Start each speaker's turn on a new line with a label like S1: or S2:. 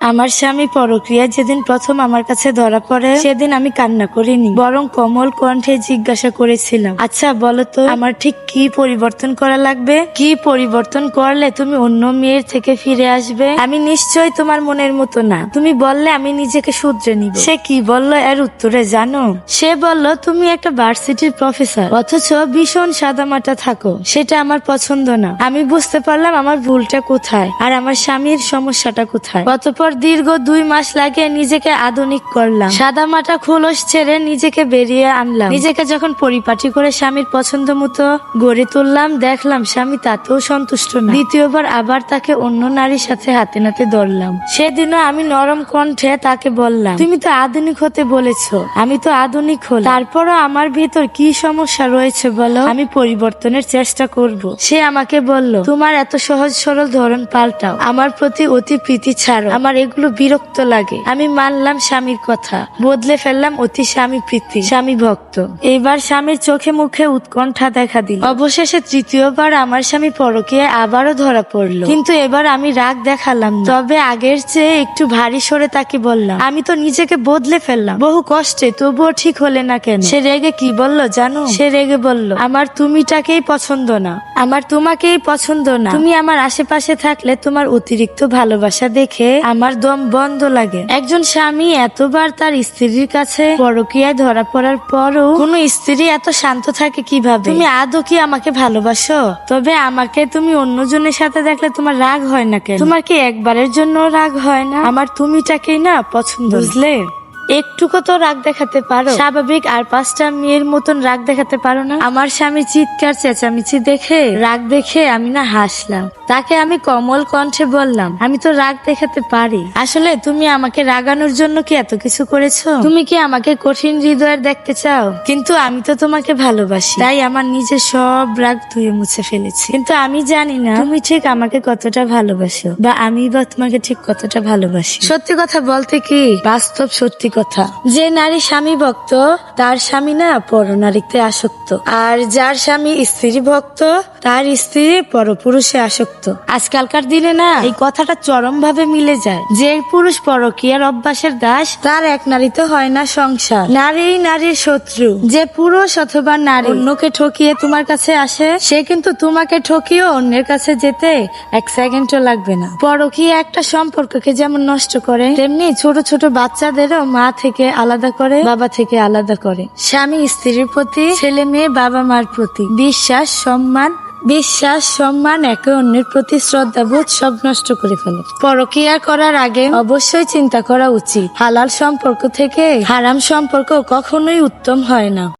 S1: আমার স্বামী পরক্রিয়া যেদিন প্রথম আমার কাছে ধরা পড়ে, সেদিন আমি কান্না করিনি, বরং কমল কণ্ঠে জিজ্ঞাসা করেছিলাম আচ্ছা বলো তো, আমার ঠিক কি পরিবর্তন করা লাগবে? কি পরিবর্তন করলে তুমি অন্য মেয়ের থেকে ফিরে আসবে? আমি নিশ্চয় তোমার মনের মতো না। তুমি বললে আমি নিজেকে শুধরে নিব। সে কি বলল এর উত্তরে জানো? সে বলল, তুমি একটা ভার্সিটির প্রফেসর, অথচ ভীষণ সাদামাটা থাকো, সেটা আমার পছন্দ না। আমি বুঝতে পারলাম আমার ভুলটা কোথায়, আর আমার স্বামীর সমস্যাটা কোথায়। অতপর দীর্ঘ দুই মাস লাগে নিজেকে আধুনিক করলাম। সাদা মাটা খোলস ছেড়ে নিজেকে বেরিয়ে আনলাম। নিজেকে যখন পরিপাটি করে স্বামীর পছন্দ মতো গড়ে তুললাম, দেখলাম স্বামী তাতেও সন্তুষ্ট না। দ্বিতীয়বার আবার তাকে অন্য নারীর সাথে হাতে নাতে ধরলাম। সেদিনও আমি নরম কণ্ঠে তাকে বললাম, তুমি তো আধুনিক হতে বলেছ, আমি তো আধুনিক হল তারপরও আমার ভিতর কি সমস্যা রয়েছে বলো? আমি পরিবর্তনের চেষ্টা করব। সে আমাকে বলল, তোমার এত সহজ সরল ধরন পাল্টাও। আমার প্রতি অতি প্রীতি ছাড়ো। আমার এগুলো বিরক্ত লাগে। আমি মানলাম স্বামীর কথা। বদলে ফেললাম অতি স্বামী প্রীতি, স্বামী ভক্ত। এইবার স্বামীর চোখে মুখে উৎকণ্ঠা দেখা দিল। অবশেষে তৃতীয়বার আমার স্বামী পরকে আবারও ধরা পড়ল। কিন্তু এবার আমি রাগ দেখালাম তবে আগের চেয়ে একটু ভারী সরে তাকে বললাম, আমি তো নিজেকে বদলে ফেললাম। বহু কষ্টে, তবুও ঠিক হলে না কেন? সে রেগে কি বলল জানো? সে রেগে বলল, আমার তুমিটাকেই পছন্দ না। আমার তোমাকেই পছন্দ না। তুমি আমার আশেপাশে থাকলে তোমার অতিরিক্ত ভালোবাসা দেখে আমার দম বন্ধ লাগে। একজন স্বামী এতবার তার স্ত্রীর কাছে পরকিয়ায় ধরা পড়ার পরও কোন স্ত্রী এত শান্ত থাকে কীভাবে? তুমি আদৌ কি আমাকে ভালোবাসো? তবে আমাকে তুমি অন্যজনের সাথে দেখলে তোমার রাগ হয় না কেন? তোমার কি একবারের জন্য রাগ হয় না? আমার তুমিটাকেই না পছন্দ, বুঝলে? একটুকু তো রাগ দেখাতে পারো। স্বাভাবিক, আর পাঁচটা মেয়ের মতন রাগ দেখাতে পারো না। আমার স্বামী চিৎকার, চেঁচামেচি দেখে, রাগ দেখে আমি না হাসলাম। তাকে আমি কমল কণ্ঠে বললাম, আমি তো রাগ দেখাতে পারি। আসলে তুমি আমাকে রাগানোর জন্য কি এত কিছু করেছ? তুমি কি আমাকে কঠিন হৃদয়ের দেখতে চাও? কিন্তু আমি তো তোমাকে ভালোবাসি। তাই আমার নিজের সব রাগ ধুয়ে মুছে ফেলেছি। কিন্তু আমি জানি না তুমি ঠিক আমাকে কতটা ভালোবাসো, বা আমি বা তোমাকে ঠিক কতটা ভালোবাসি। সত্যি কথা বলতে কি, বাস্তব সত্যি কথা। যে নারী স্বামী ভক্ত, তার স্বামী না পরনারীতে আসক্ত। আর যার স্বামী স্ত্রী ভক্ত, তার স্ত্রী পরপুরুষে আসক্ত। আজকালকার দিনে না, এই কথাটা চরম ভাবে মিলে যায়। যে পুরুষ পরকীয়ার অভ্যাসের দাস, তার এক নারীতে হয় না সংসার। নারী নারীর শত্রু। যে পুরুষ অথবা নারী অন্যকে ঠকিয়ে তোমার কাছে আসে, সে কিন্তু তোমাকে ঠকিয়ে অন্যের কাছে যেতে এক সেকেন্ডও লাগবে না। পরকীয়া একটা সম্পর্ককে যেমন নষ্ট করে, তেমনি ছোট ছোট বাচ্চাদেরও মা থেকে আলাদা করে, বাবা থেকে আলাদা করে। স্বামী স্ত্রীর প্রতি, ছেলে মেয়ে বাবা মার প্রতি। বিশ্বাস, সম্মান বিশ্বাস, সম্মান একে অন্যের প্রতি শ্রদ্ধাবোধ সব নষ্ট করে ফেলে। পরকিয়া করার আগে অবশ্যই চিন্তা করা উচিত। হালাল সম্পর্ক থেকে হারাম সম্পর্ক কখনোই উত্তম হয় না।